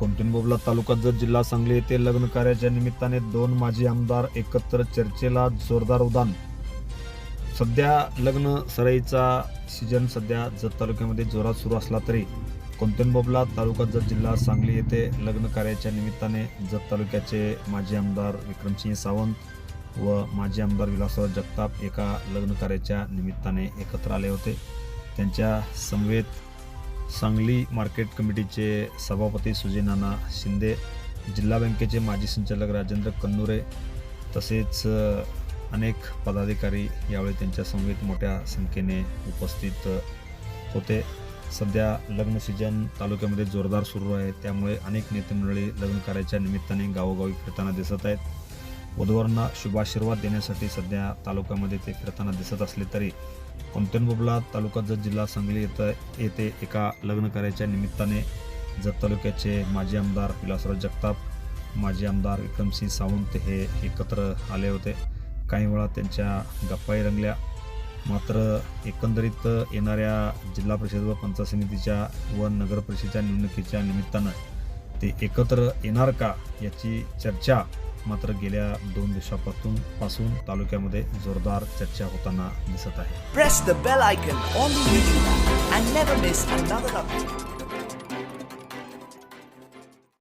कोंटिनबोबला तालुका जत जिल्हा सांगली येथे लग्न कार्याच्या निमित्ताने दोन माजी आमदार एकत्र चर्चेला जोरदार उदान. सध्या लग्न सराईचा सीजन सध्या जत तालुक्यामध्ये जोरात सुरू असला तरी कोंटणबोबला तालुका जत जिल्हा सांगली येथे लग्न कार्याच्या निमित्ताने जत तालुक्याचे माजी आमदार विक्रमसिंह सावंत व माजी आमदार विलासराव जगताप एका लग्न कार्याच्या निमित्ताने एकत्र आले होते. त्यांच्या समवेत सांगली मार्केट कमिटीचे सभापती सुजय नाना शिंदे जिल्हा बँकेचे माजी संचालक राजेंद्र कन्नुरे तसेच अनेक पदाधिकारी यावेळी त्यांच्या समवेत मोठ्या संख्येने उपस्थित होते. सध्या लग्न सीजन तालुक्यामध्ये जोरदार सुरू आहे. त्यामुळे अनेक नेते मंडळी लग्न कार्याच्या निमित्ताने गावोगावी फिरताना दिसत आहेत. वधूवरांना शुभाशीर्वाद देण्यासाठी सध्या तालुक्यामध्ये ते फिरताना दिसत असले तरी कोंटणबोबला तालुका जत जिल्हा सांगली येतं येथे एका लग्न कार्याच्या निमित्ताने जत तालुक्याचे माजी आमदार विलासराव जगताप माजी आमदार विक्रमसिंह सावंत हे एकत्र आले होते. काही वेळा त्यांच्या गप्पाही रंगल्या. मात्र एकंदरीत येणाऱ्या जिल्हा परिषद व पंचायत समितीच्या व नगर परिषदेच्या निवडणुकीच्या निमित्तानं ते एकत्र येणार का याची चर्चा मात्र गेल्या दोन दिवसापासून पासून तालुक्यामध्ये जोरदार चर्चा होताना दिसत आहे.